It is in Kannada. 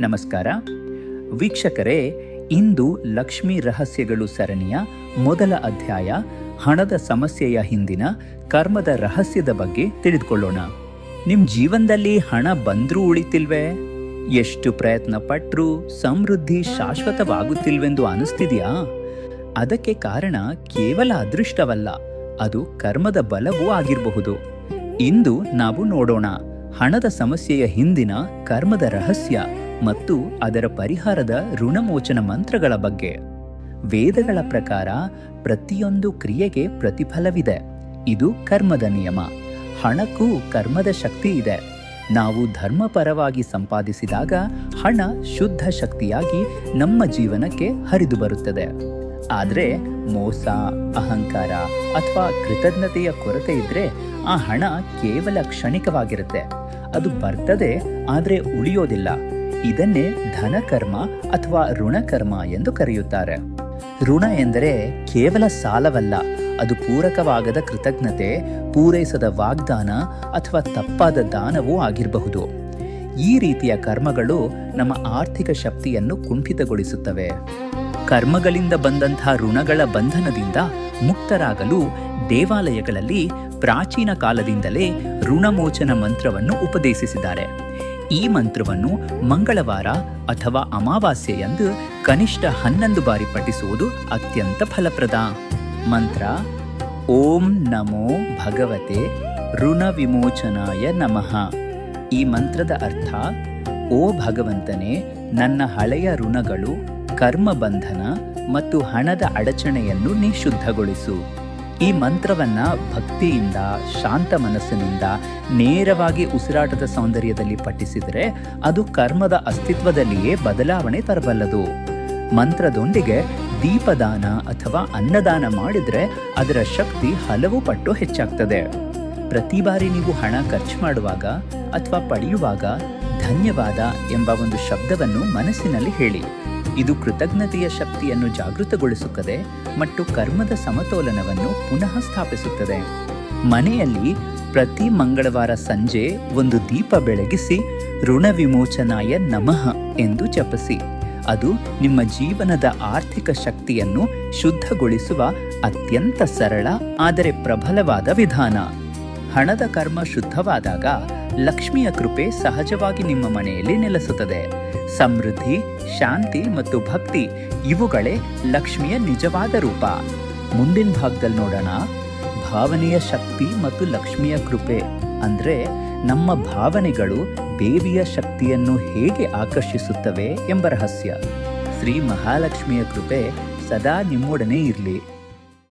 ನಮಸ್ಕಾರ. ವೀಕ್ಷಕರೇ, ಇಂದು ಲಕ್ಷ್ಮಿ ರಹಸ್ಯಗಳು ಸರಣಿಯ ಮೊದಲ ಅಧ್ಯಾಯ, ಹಣದ ಸಮಸ್ಯೆಯ ಹಿಂದಿನ ಕರ್ಮದ ರಹಸ್ಯದ ಬಗ್ಗೆ ತಿಳಿದುಕೊಳ್ಳೋಣ. ನಿಮ್ಮ ಜೀವನದಲ್ಲಿ ಹಣ ಬಂದರೂ ಉಳಿತಿಲ್ವೇ? ಎಷ್ಟು ಪ್ರಯತ್ನ ಪಟ್ಟರೂ ಸಮೃದ್ಧಿ ಶಾಶ್ವತವಾಗುತ್ತಿಲ್ವೆಂದು ಅನಿಸ್ತಿದೆಯಾ? ಅದಕ್ಕೆ ಕಾರಣ ಕೇವಲ ಅದೃಷ್ಟವಲ್ಲ, ಅದು ಕರ್ಮದ ಬಲವೂ ಆಗಿರಬಹುದು. ಇಂದು ನಾವು ನೋಡೋಣ, ಹಣದ ಸಮಸ್ಯೆಯ ಹಿಂದಿನ ಕರ್ಮದ ರಹಸ್ಯ. ಮತ್ತು ಅದರ ಪರಿಹಾರದ ಋಣಮೋಚನ ಮಂತ್ರಗಳ ಬಗ್ಗೆ. ವೇದಗಳ ಪ್ರಕಾರ ಪ್ರತಿಯೊಂದು ಕ್ರಿಯೆಗೆ ಪ್ರತಿಫಲವಿದೆ. ಇದು ಕರ್ಮದ ನಿಯಮ. ಹಣಕ್ಕೂ ಕರ್ಮದ ಶಕ್ತಿ ಇದೆ. ನಾವು ಧರ್ಮಪರವಾಗಿ ಸಂಪಾದಿಸಿದಾಗ ಹಣ ಶುದ್ಧ ಶಕ್ತಿಯಾಗಿ ನಮ್ಮ ಜೀವನಕ್ಕೆ ಹರಿದು ಬರುತ್ತದೆ. ಆದರೆ ಮೋಸ, ಅಹಂಕಾರ ಅಥವಾ ಕೃತಜ್ಞತೆಯ ಕೊರತೆ ಇದ್ರೆ ಆ ಹಣ ಕೇವಲ ಕ್ಷಣಿಕವಾಗಿರುತ್ತೆ. ಅದು ಬರ್ತದೆ, ಆದರೆ ಉಳಿಯೋದಿಲ್ಲ. ಇದನ್ನೇ ಧನಕರ್ಮ ಅಥವಾ ಋಣಕರ್ಮ ಎಂದು ಕರೆಯುತ್ತಾರೆ. ಋಣ ಎಂದರೆ ಕೇವಲ ಸಾಲವಲ್ಲ, ಅದು ಪೂರಕವಾಗದ ಕೃತಜ್ಞತೆ, ಪೂರೈಸದ ವಾಗ್ದಾನ ಅಥವಾ ತಪ್ಪಾದ ದಾನವೂ ಆಗಿರಬಹುದು. ಈ ರೀತಿಯ ಕರ್ಮಗಳು ನಮ್ಮ ಆರ್ಥಿಕ ಶಕ್ತಿಯನ್ನು ಕುಂಠಿತಗೊಳಿಸುತ್ತವೆ. ಕರ್ಮಗಳಿಂದ ಬಂದಂತಹ ಋಣಗಳ ಬಂಧನದಿಂದ ಮುಕ್ತರಾಗಲು ದೇವಾಲಯಗಳಲ್ಲಿ ಪ್ರಾಚೀನ ಕಾಲದಿಂದಲೇ ಋಣಮೋಚನ ಮಂತ್ರವನ್ನು ಉಪದೇಶಿಸಿದ್ದಾರೆ. ಈ ಮಂತ್ರವನ್ನು ಮಂಗಳವಾರ ಅಥವಾ ಅಮಾವಾಸ್ಯೆಯಂದು ಕನಿಷ್ಠ ಹನ್ನೊಂದು ಬಾರಿ ಪಠಿಸುವುದು ಅತ್ಯಂತ ಫಲಪ್ರದ. ಮಂತ್ರ, ಓಂ ನಮೋ ಭಗವತೆ ಋಣ ವಿಮೋಚನಾಯ ನಮಃ. ಈ ಮಂತ್ರದ ಅರ್ಥ, ಓ ಭಗವಂತನೇ, ನನ್ನ ಹಳೆಯ ಋಣಗಳು, ಕರ್ಮ ಬಂಧನ ಮತ್ತು ಹಣದ ಅಡಚಣೆಯನ್ನು ನೀ ಶುದ್ಧಗೊಳಿಸು. ಈ ಮಂತ್ರವನ್ನ ಭಕ್ತಿಯಿಂದ, ಶಾಂತ ಮನಸ್ಸಿನಿಂದ ನೇರವಾಗಿ ಉಸಿರಾಟದ ಸೌಂದರ್ಯದಲ್ಲಿ ಪಠಿಸಿದರೆ ಅದು ಕರ್ಮದ ಅಸ್ತಿತ್ವದಲ್ಲಿಯೇ ಬದಲಾವಣೆ ತರಬಲ್ಲದು. ಮಂತ್ರದೊಂದಿಗೆ ದೀಪದಾನ ಅಥವಾ ಅನ್ನದಾನ ಮಾಡಿದರೆ ಅದರ ಶಕ್ತಿ ಹಲವು ಪಟ್ಟು ಹೆಚ್ಚಾಗ್ತದೆ. ಪ್ರತಿ ಬಾರಿ ನೀವು ಹಣ ಖರ್ಚು ಮಾಡುವಾಗ ಅಥವಾ ಪಡೆಯುವಾಗ ಧನ್ಯವಾದ ಎಂಬ ಒಂದು ಶಬ್ದವನ್ನು ಮನಸ್ಸಿನಲ್ಲಿ ಹೇಳಿ. ಇದು ಕೃತಜ್ಞತೆಯ ಶಕ್ತಿಯನ್ನು ಜಾಗೃತಗೊಳಿಸುತ್ತದೆ ಮತ್ತು ಕರ್ಮದ ಸಮತೋಲನವನ್ನು ಪುನಃ ಸ್ಥಾಪಿಸುತ್ತದೆ. ಮನೆಯಲ್ಲಿ ಪ್ರತಿ ಮಂಗಳವಾರ ಸಂಜೆ ಒಂದು ದೀಪ ಬೆಳಗಿಸಿ ಋಣ ವಿಮೋಚನಾಯ ನಮಃ ಎಂದು ಜಪಿಸಿ. ಅದು ನಿಮ್ಮ ಜೀವನದ ಆರ್ಥಿಕ ಶಕ್ತಿಯನ್ನು ಶುದ್ಧಗೊಳಿಸುವ ಅತ್ಯಂತ ಸರಳ, ಆದರೆ ಪ್ರಬಲವಾದ ವಿಧಾನ. ಹಣದ ಕರ್ಮ ಶುದ್ಧವಾದಾಗ ಲಕ್ಷ್ಮಿಯ ಕೃಪೆ ಸಹಜವಾಗಿ ನಿಮ್ಮ ಮನೆಯಲ್ಲಿ ನೆಲೆಸುತ್ತದೆ. ಸಮೃದ್ಧಿ, ಶಾಂತಿ ಮತ್ತು ಭಕ್ತಿ ಇವುಗಳೇ ಲಕ್ಷ್ಮಿಯ ನಿಜವಾದ ರೂಪ. ಮುಂದಿನ ಭಾಗದಲ್ಲಿ ನೋಡೋಣ. ಭಾವನೆಯ ಶಕ್ತಿ ಮತ್ತು ಲಕ್ಷ್ಮಿಯ ಕೃಪೆ ಅಂದ್ರೆ ನಮ್ಮ ಭಾವನೆಗಳು ದೇವಿಯ ಶಕ್ತಿಯನ್ನು ಹೇಗೆ ಆಕರ್ಷಿಸುತ್ತವೆ ಎಂಬ ರಹಸ್ಯ. ಶ್ರೀ ಮಹಾಲಕ್ಷ್ಮಿಯ ಕೃಪೆ ಸದಾ ನಿಮ್ಮೊಡನೆ ಇರಲಿ.